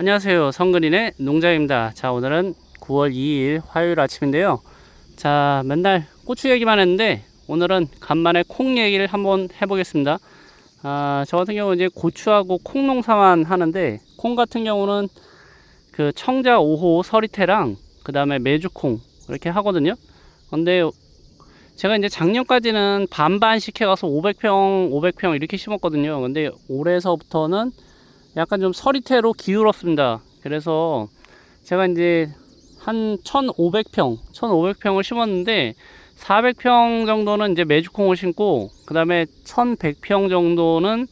안녕하세요. 성근인의 농장입니다. 자, 오늘은 9월 2일 화요일 아침인데요. 자, 맨날 고추 얘기만 했는데 오늘은 간만에 콩 얘기를 한번 해보겠습니다. 아, 저 같은 경우는 이제 고추하고 콩 농사만 하는데 콩 같은 경우는 그 청자 5호 서리태랑 그 다음에 메주콩 이렇게 하거든요. 근데 제가 이제 작년까지는 반반씩 해가서 500평, 500평 이렇게 심었거든요. 근데 올해서부터는 약간 좀 서리태로 기울었습니다. 그래서 제가 이제 한 1,500평, 1,500평을 심었는데 400평 정도는 이제 메주콩을 심고 그 다음에 1,100평 정도는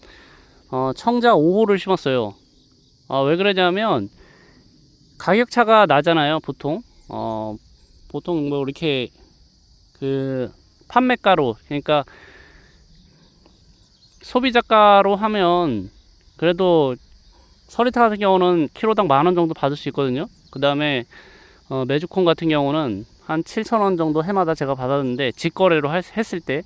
어, 청자 5호를 심었어요. 어, 왜 그러냐면 가격 차가 나잖아요, 보통. 어, 보통 뭐 이렇게 그 판매가로 그러니까 소비자가로 하면 그래도 서리타 같은 경우는 키로당 만 원 정도 받을 수 있거든요. 그 다음에 어, 메주콩 같은 경우는 한 7천 원 정도 해마다 제가 받았는데 직거래로 할- 했을 때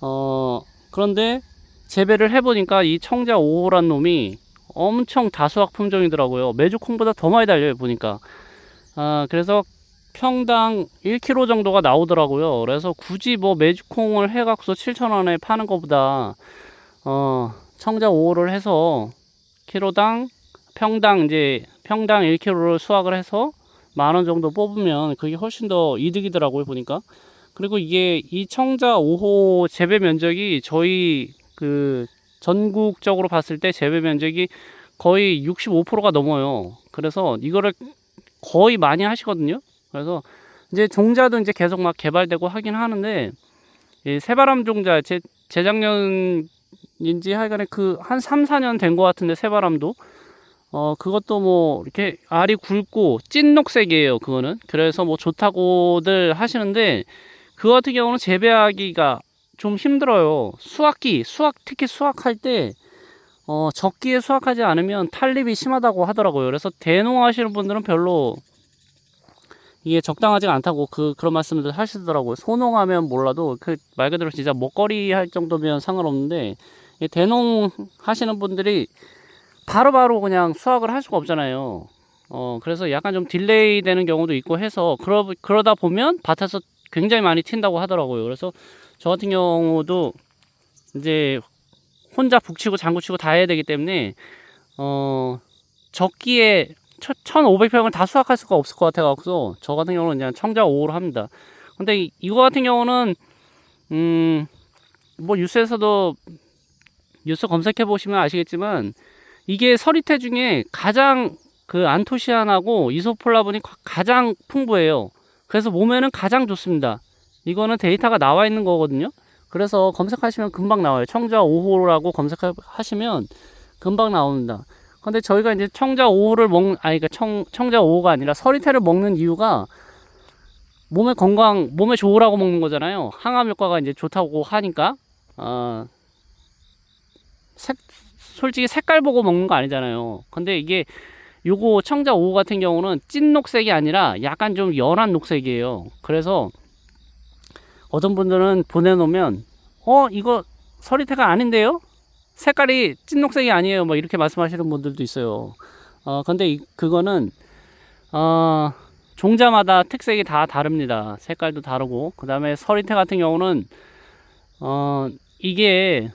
어, 그런데 재배를 해보니까 이 청자 5호란 놈이 엄청 다수학 품종이더라고요. 메주콩보다 더 많이 달려요 보니까. 아 그래서 평당 1kg 정도가 나오더라고요. 그래서 굳이 뭐 메주콩을 해갖고 7,000원에 파는 것보다 어, 청자 5호를 해서 키로당 평당 이제 평당 1kg를 수확을 해서 만 원 정도 뽑으면 그게 훨씬 더 이득이더라고요 보니까. 그리고 이게 이 청자 5호 재배 면적이 저희 그 전국적으로 봤을 때 재배 면적이 거의 65%가 넘어요. 그래서 이거를 거의 많이 하시거든요. 그래서 이제 종자도 이제 계속 막 개발되고 하긴 하는데 이 새바람 종자 제 재작년 인지 하여간에 그 한 3, 4년 된 것 같은데 새바람도. 어 그것도 뭐 이렇게 알이 굵고 찐 녹색이에요 그거는. 그래서 뭐 좋다고들 하시는데 그 같은 경우는 재배하기가 좀 힘들어요. 수확기 수확 특히 수확할 때 어, 적기에 수확하지 않으면 탈립이 심하다고 하더라고요. 그래서 대농 하시는 분들은 별로 이게 적당하지가 않다고 그 그런 말씀들 하시더라고요. 소농하면 몰라도 그 말 그대로 진짜 먹거리 할 정도면 상관없는데 이 대농 하시는 분들이 바로 바로 그냥 수확을 할 수가 없잖아요. 어 그래서 약간 좀 딜레이 되는 경우도 있고 해서 그러 그러다 보면 밭에서 굉장히 많이 튄다고 하더라고요. 그래서 저 같은 경우도 이제 혼자 북치고 장구치고 다 해야 되기 때문에 어 적기에 1,500평을 다 수확할 수가 없을 것 같아갖고 저 같은 경우는 그냥 청자 5호로 합니다. 근데 이- 이거 같은 경우는 음 뭐 뉴스에서도 뉴스 검색해 보시면 아시겠지만 이게 서리태 중에 가장 그 안토시안하고 이소폴라본이 가- 가장 풍부해요. 그래서 몸에는 가장 좋습니다. 이거는 데이터가 나와 있는 거거든요. 그래서 검색하시면 금방 나와요. 청자 5호라고 검색하시면 금방 나옵니다. 근데 저희가 이제 청자 5호를 먹, 아니, 그러니까 청, 청자 5호가 아니라 서리태를 먹는 이유가 몸에 건강, 몸에 좋으라고 먹는 거잖아요. 항암 효과가 이제 좋다고 하니까, 어, 색, 솔직히 색깔 보고 먹는 거 아니잖아요. 근데 이게 요거 청자 5호 같은 경우는 찐 녹색이 아니라 약간 좀 연한 녹색이에요. 그래서 어떤 분들은 보내놓으면, 어, 이거 서리태가 아닌데요? 색깔이 찐 녹색이 아니에요. 뭐 이렇게 말씀하시는 분들도 있어요. 어, 근데 이, 그거는 어, 종자마다 특색이 다 다릅니다. 색깔도 다르고 그 다음에 서리태 같은 경우는 어, 이게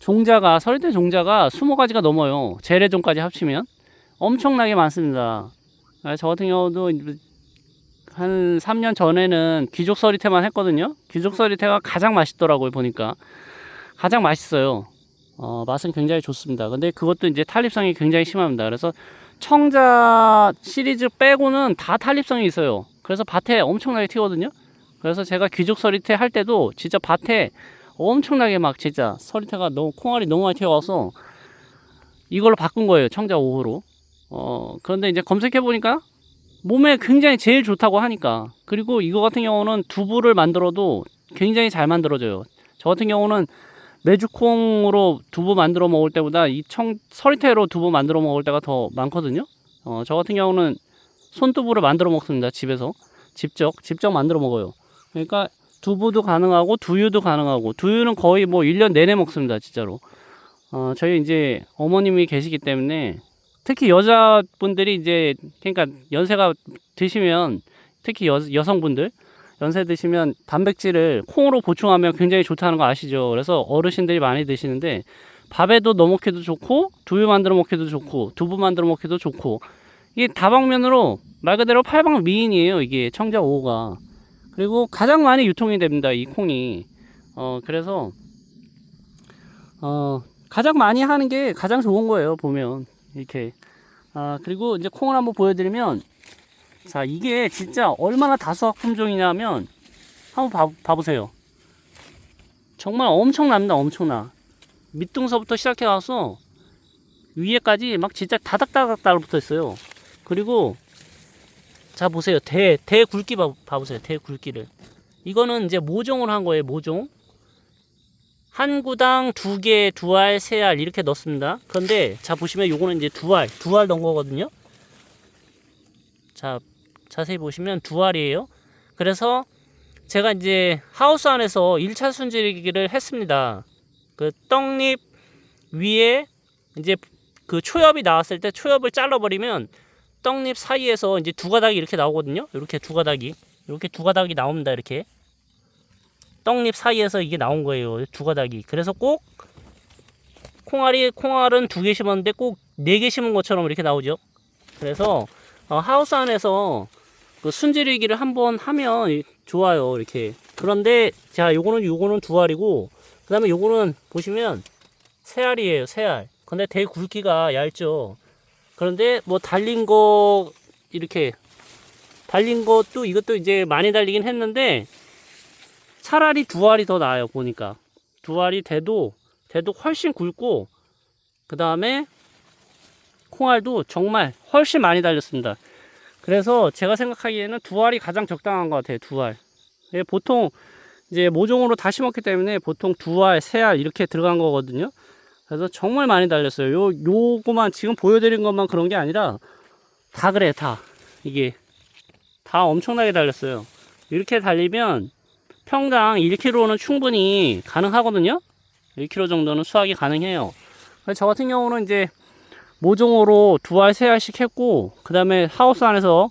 종자가 서리태 종자가 20가지가 넘어요. 재래종까지 합치면 엄청나게 많습니다. 아, 저 같은 경우도 한 3년 전에는 귀족 서리태만 했거든요. 귀족 서리태가 가장 맛있더라고요 보니까. 가장 맛있어요. 어, 맛은 굉장히 좋습니다. 근데 그것도 이제 탈립성이 굉장히 심합니다. 그래서 청자 시리즈 빼고는 다 탈립성이 있어요. 그래서 밭에 엄청나게 튀거든요. 그래서 제가 귀족 서리태 할 때도 진짜 밭에 엄청나게 막 진짜 서리태가 너무 콩알이 너무 많이 튀어와서 이걸로 바꾼 거예요. 청자 5호로. 어, 그런데 이제 검색해 보니까 몸에 굉장히 제일 좋다고 하니까 그리고 이거 같은 경우는 두부를 만들어도 굉장히 잘 만들어져요. 저 같은 경우는 메주콩으로 두부 만들어 먹을 때보다 이 청 서리태로 두부 만들어 먹을 때가 더 많거든요. 어, 저 같은 경우는 손두부를 만들어 먹습니다. 집에서 직접 직접 만들어 먹어요. 그러니까 두부도 가능하고 두유도 가능하고 두유는 거의 뭐 1년 내내 먹습니다. 진짜로. 어, 저희 이제 어머님이 계시기 때문에 특히 여자분들이 이제 그러니까 연세가 드시면 특히 여, 여성분들 연세 드시면 단백질을 콩으로 보충하면 굉장히 좋다는 거 아시죠? 그래서 어르신들이 많이 드시는데 밥에도 넣어 먹기도 좋고 두유 만들어 먹기도 좋고 두부 만들어 먹기도 좋고 이게 다방면으로 말 그대로 팔방미인이에요 이게 청자 5호가 그리고 가장 많이 유통이 됩니다 이 콩이. 어 그래서 어 가장 많이 하는 게 가장 좋은 거예요 보면. 이렇게. 아 그리고 이제 콩을 한번 보여드리면 자 이게 진짜 얼마나 다수학 품종이냐면 한번 봐, 봐보세요. 정말 엄청납니다 엄청나. 밑둥서부터 시작해 와서 위에까지 막 진짜 다닥다닥 달라붙어 있어요. 그리고 자 보세요 대, 대 굵기 봐, 봐보세요 대 굵기를 이거는 이제 모종을 한 거예요 모종 한 구당 두 개, 두 알, 세 알 이렇게 넣습니다. 그런데 자 보시면 요거는 이제 두 알, 두 알 넣은 거거든요. 자 자세히 보시면 두 알이에요. 그래서 제가 이제 하우스 안에서 1차 순질기를 했습니다. 그 떡잎 위에 이제 그 초엽이 나왔을 때 초엽을 잘라버리면 떡잎 사이에서 이제 두 가닥이 이렇게 나오거든요. 이렇게 두 가닥이 이렇게 두 가닥이 나옵니다. 이렇게 떡잎 사이에서 이게 나온 거예요. 두 가닥이. 그래서 꼭 콩알이 콩알은 두 개 심었는데 꼭 네 개 심은 것처럼 이렇게 나오죠. 그래서 어, 하우스 안에서 그 순지리기를 한번 하면 이- 좋아요. 이렇게. 그런데 자, 요거는 요거는 두 알이고 그다음에 요거는 보시면 세 알이에요. 세 알. 근데 대 굵기가 얇죠. 그런데 뭐 달린 거 이렇게 달린 것도 이것도 이제 많이 달리긴 했는데 차라리 두 알이 더 나아요 보니까. 두 알이 돼도 돼도 훨씬 굵고 그 다음에 콩알도 정말 훨씬 많이 달렸습니다. 그래서 제가 생각하기에는 두 알이 가장 적당한 것 같아요 두알. 예, 보통 이제 모종으로 다 심었기 때문에 보통 두 알, 세 알 이렇게 들어간 거거든요 그래서 정말 많이 달렸어요 요, 요거만 지금 보여드린 것만 그런 게 아니라 다 그래 다 이게 다 엄청나게 달렸어요 이렇게 달리면 평당 1kg는 충분히 가능하거든요. 1kg 정도는 수확이 가능해요. 저 같은 경우는 이제 모종으로 두 알, 세 알씩 했고, 그 다음에 하우스 안에서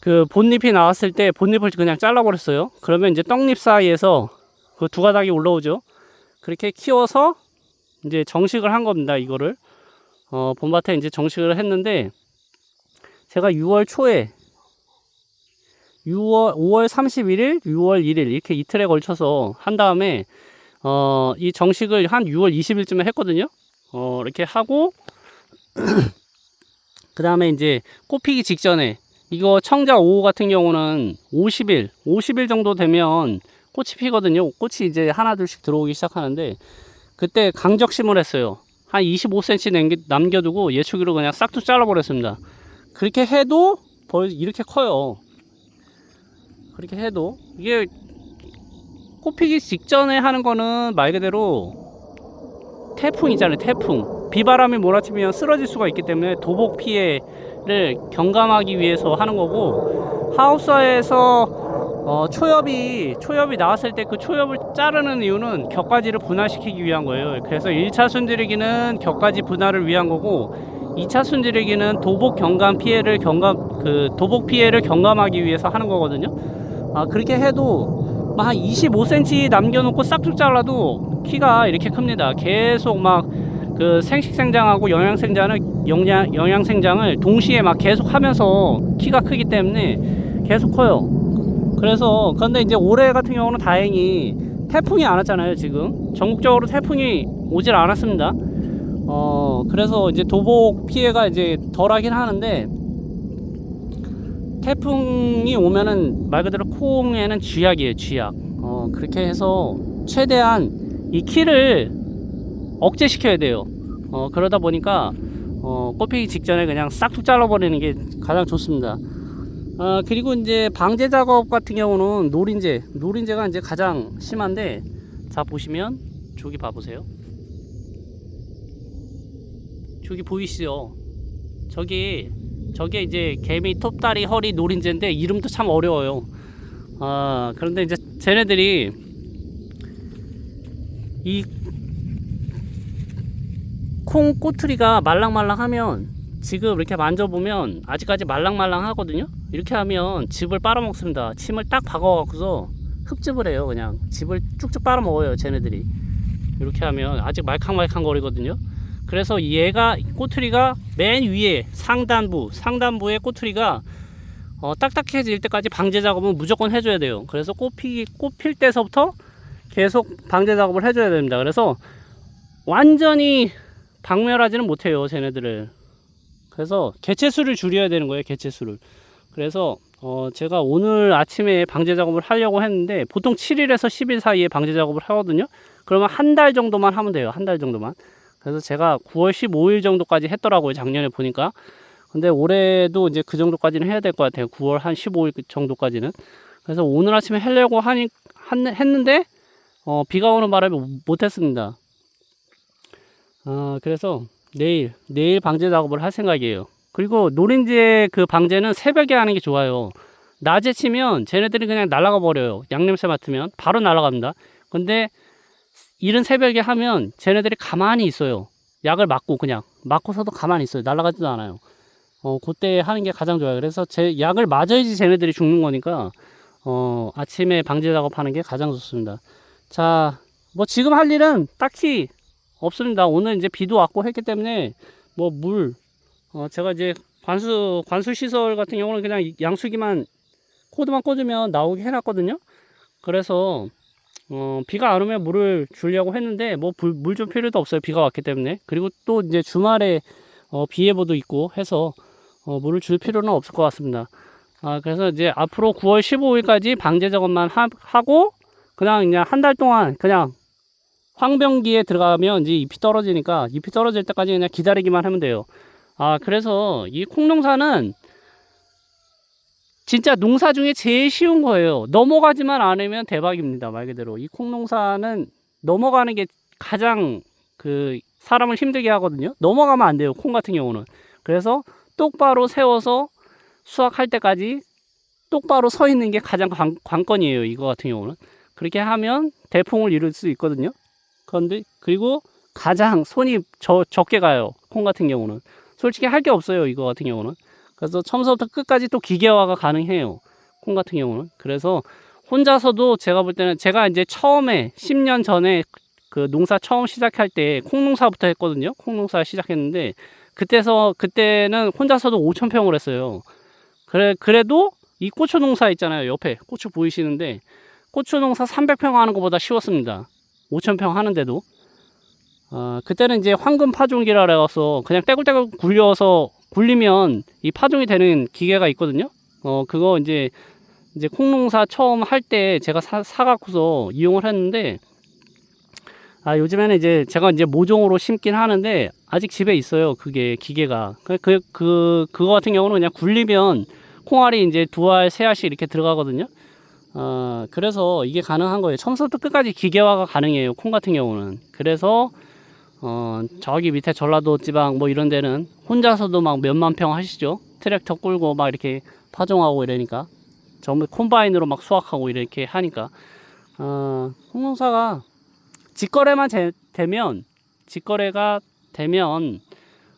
그 본잎이 나왔을 때 본잎을 그냥 잘라버렸어요. 그러면 이제 떡잎 사이에서 그 두 가닥이 올라오죠. 그렇게 키워서 이제 정식을 한 겁니다. 이거를. 어, 봄밭에 이제 정식을 했는데, 제가 6월 초에 6월 5월 31일, 6월 1일 이렇게 이틀에 걸쳐서 한 다음에 어, 이 정식을 한 6월 20일쯤에 했거든요. 어, 이렇게 하고 그 다음에 이제 꽃피기 직전에 이거 청자 5호 같은 경우는 50일, 50일 정도 되면 꽃이 피거든요. 꽃이 이제 하나 둘씩 들어오기 시작하는데 그때 강적심을 했어요. 한 25cm 남겨, 남겨두고 예초기로 그냥 싹둑 잘라버렸습니다. 그렇게 해도 벌 이렇게 커요. 그렇게 해도 이게 꽃피기 직전에 하는 거는 말 그대로 태풍 있잖아요 태풍 비바람이 몰아치면 쓰러질 수가 있기 때문에 도복 피해를 경감하기 위해서 하는 거고 하우스에서 어, 초엽이 초엽이 나왔을 때 그 초엽을 자르는 이유는 격가지를 분할시키기 위한 거예요 그래서 1차 순들이기는 격가지 분할을 위한 거고 2차 순들이기는 도복 경감 피해를 경감 그 도복 피해를 경감하기 위해서 하는 거거든요 아 그렇게 해도 막한 25cm 남겨놓고 싹둑 잘라도 키가 이렇게 큽니다. 계속 막 그 생식생장하고 영양생장을 영양 영양생장을 동시에 막 계속 하면서 키가 크기 때문에 계속 커요. 그래서 그런데 이제 올해 같은 경우는 다행히 태풍이 안 왔잖아요. 지금 전국적으로 태풍이 오질 않았습니다. 어 그래서 이제 도복 피해가 이제 덜하긴 하는데 태풍이 오면은 말 그대로 콩에는 쥐약이에요, 쥐약. 어, 그렇게 해서 최대한 이 키를 억제시켜야 돼요. 어, 그러다 보니까 어, 꽃피기 직전에 그냥 싹둑 잘라버리는 게 가장 좋습니다. 아, 그리고 이제 방제 작업 같은 경우는 노린재, 노린재가 이제 가장 심한데, 자, 보시면, 저기 봐보세요. 저기 보이시죠? 저기 저게 이제 개미 톱다리 허리 노린재인데 이름도 참 어려워요. 아 그런데 이제 쟤네들이 이 콩 꼬투리가 말랑말랑하면 지금 이렇게 만져보면 아직까지 말랑말랑하거든요. 이렇게 하면 즙을 빨아먹습니다. 침을 딱 박아갖고서 흡즙을 해요. 그냥 즙을 쭉쭉 빨아먹어요. 쟤네들이 이렇게 하면 아직 말캉말캉 거리거든요. 그래서 얘가 꼬투리가 맨 위에 상단부 상단부의 꼬투리가 어, 딱딱해질 때까지 방제 작업은 무조건 해줘야 돼요. 그래서 꽃피 꽃필 때서부터 계속 방제 작업을 해줘야 됩니다. 그래서 완전히 박멸하지는 못해요, 쟤네들을. 그래서 개체수를 줄여야 되는 거예요, 개체수를. 그래서 어, 제가 오늘 아침에 방제 작업을 하려고 했는데 보통 7일에서 10일 사이에 방제 작업을 하거든요. 그러면 한 달 정도만 하면 돼요, 한 달 정도만. 그래서 제가 9월 15일 정도까지 했더라고요, 작년에 보니까. 근데 올해도 이제 그 정도까지는 해야 될 것 같아요. 9월 한 15일 정도까지는. 그래서 오늘 아침에 하려고 하니 한- 했는데 어, 비가 오는 바람에 못 했습니다. 아, 그래서 내일 내일 방제 작업을 할 생각이에요. 그리고 노린지의 그 방제는 새벽에 하는 게 좋아요. 낮에 치면 쟤네들이 그냥 날아가 버려요. 양냄새 맡으면 바로 날아갑니다. 근데 이른 새벽에 하면 쟤네들이 가만히 있어요. 약을 맞고 그냥 맞고서도 가만히 있어요. 날아가지도 않아요. 어, 그때 하는 게 가장 좋아요. 그래서 제 약을 맞아야지 쟤네들이 죽는 거니까 어, 아침에 방제 작업하는 게 가장 좋습니다. 자, 뭐 지금 할 일은 딱히 없습니다. 오늘 이제 비도 왔고 했기 때문에 뭐 물, 어, 제가 이제 관수, 관수 시설 같은 경우는 그냥 양수기만 코드만 꽂으면 나오게 해놨거든요. 그래서 어, 비가 안 오면 물을 주려고 했는데 뭐 물 줄 필요도 없어요. 비가 왔기 때문에. 그리고 또 이제 주말에 어, 비 예보도 있고 해서 어, 물을 줄 필요는 없을 것 같습니다. 아, 그래서 이제 앞으로 9월 15일까지 방제 작업만 하, 하고 그냥 그냥 한 달 동안 그냥 황병기에 들어가면 이제 잎이 떨어지니까 잎이 떨어질 때까지 그냥 기다리기만 하면 돼요. 아, 그래서 이 콩농사는 진짜 농사 중에 제일 쉬운 거예요. 넘어가지만 않으면 대박입니다. 말 그대로. 이 콩농사는 넘어가는 게 가장 그 사람을 힘들게 하거든요. 넘어가면 안 돼요. 콩 같은 경우는. 그래서 똑바로 세워서 수확할 때까지 똑바로 서 있는 게 가장 관, 관건이에요. 이거 같은 경우는. 그렇게 하면 대풍을 이룰 수 있거든요. 그런데 그리고 가장 손이 저, 적게 가요. 콩 같은 경우는. 솔직히 할 게 없어요. 이거 같은 경우는. 그래서 처음부터 끝까지 또 기계화가 가능해요. 콩 같은 경우는. 그래서 혼자서도 제가 볼 때는 제가 이제 처음에 10년 전에 그 농사 처음 시작할 때 콩 농사부터 했거든요. 콩 농사 시작했는데 그때서 그때는 혼자서도 5천 평을 했어요. 그래 그래도 이 고추 농사 있잖아요. 옆에 고추 보이시는데 고추 농사 300평 하는 것보다 쉬웠습니다. 5천 평 하는데도 어, 그때는 이제 황금 파종기라 그래서 그냥 떼굴떼굴 굴려서 굴리면 이 파종이 되는 기계가 있거든요. 어 그거 이제 이제 콩농사 처음 할 때 제가 사, 사갖고서 이용을 했는데 아 요즘에는 이제 제가 이제 모종으로 심긴 하는데 아직 집에 있어요. 그게 기계가 그 그 그, 그 거 같은 경우는 그냥 굴리면 콩알이 이제 두 알, 세 알씩 이렇게 들어가거든요. 어, 그래서 이게 가능한 거예요. 처음부터 끝까지 기계화가 가능해요. 콩 같은 경우는. 그래서 어, 저기 밑에 전라도 지방 뭐 이런 데는 혼자서도 막 몇만 평 하시죠. 트랙터 끌고 막 이렇게 파종하고 이러니까. 전부 콤바인으로 막 수확하고 이렇게 하니까. 어, 콩농사가 직거래만 제- 되면, 직거래가 되면,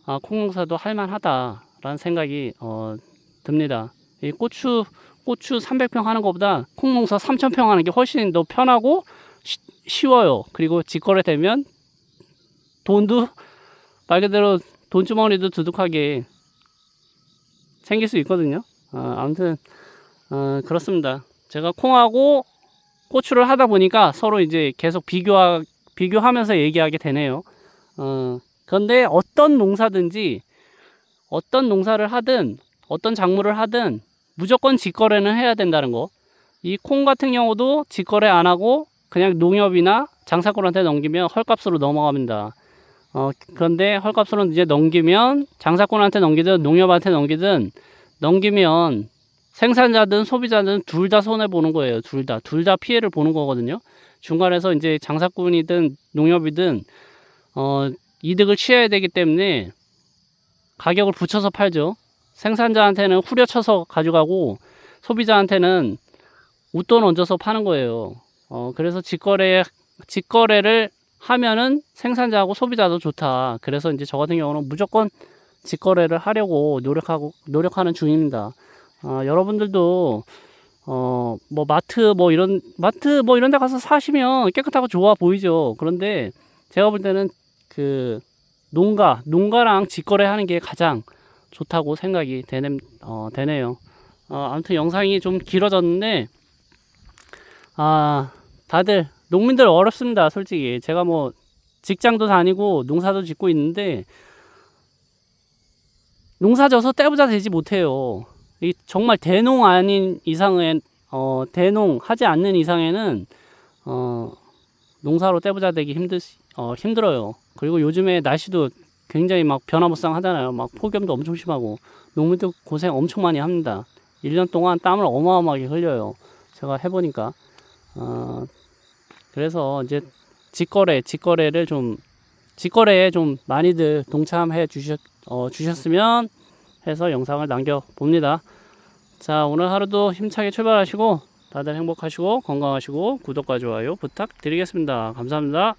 아, 콩농사도 할만하다라는 생각이, 어, 듭니다. 이 고추, 고추 300평 하는 것보다 콩농사 3000평 하는 게 훨씬 더 편하고 쉬, 쉬워요. 그리고 직거래 되면 돈도 말 그대로 돈 주머니도 두둑하게 생길 수 있거든요. 어, 아무튼 어, 그렇습니다. 제가 콩하고 고추를 하다 보니까 서로 이제 계속 비교하, 비교하면서 얘기하게 되네요. 어, 그런데 어떤 농사든지 어떤 농사를 하든 어떤 작물을 하든 무조건 직거래는 해야 된다는 거. 이 콩 같은 경우도 직거래 안 하고 그냥 농협이나 장사꾼한테 넘기면 헐값으로 넘어갑니다. 어, 그런데 헐값으로 이제 넘기면 장사꾼한테 넘기든 농협한테 넘기든 넘기면 생산자든 소비자든 둘 다 손해 보는 거예요. 둘 다. 둘 다 피해를 보는 거거든요. 중간에서 이제 장사꾼이든 농협이든 어, 이득을 취해야 되기 때문에 가격을 붙여서 팔죠. 생산자한테는 후려쳐서 가져가고 소비자한테는 웃돈 얹어서 파는 거예요. 어, 그래서 직거래 직거래를 하면은 생산자하고 소비자도 좋다. 그래서 이제 저 같은 경우는 무조건 직거래를 하려고 노력하고 노력하는 중입니다. 아, 여러분들도 어 뭐 마트 뭐 이런 마트 뭐 이런 데 가서 사시면 깨끗하고 좋아 보이죠. 그런데 제가 볼 때는 그 농가 농가랑 직거래 하는 게 가장 좋다고 생각이 되네, 어, 되네요. 어, 아무튼 영상이 좀 길어졌는데 아 다들 농민들 어렵습니다 솔직히. 제가 뭐 직장도 다니고 농사도 짓고 있는데 농사 져서 떼부자 되지 못해요. 이 정말 대농 아닌 이상은 어 대농 하지 않는 이상에는 어 농사로 떼부자 되기 힘들 어 힘들어요. 그리고 요즘에 날씨도 굉장히 막 변화무쌍 하잖아요. 막 폭염도 엄청 심하고 농민들 고생 엄청 많이 합니다. 1년 동안 땀을 어마어마하게 흘려요. 제가 해보니까. 어, 그래서 이제 직거래, 직거래를 좀 직거래에 좀 많이들 동참해 주셨 어, 주셨으면 해서 영상을 남겨 봅니다. 자, 오늘 하루도 힘차게 출발하시고 다들 행복하시고 건강하시고 구독과 좋아요 부탁드리겠습니다. 감사합니다.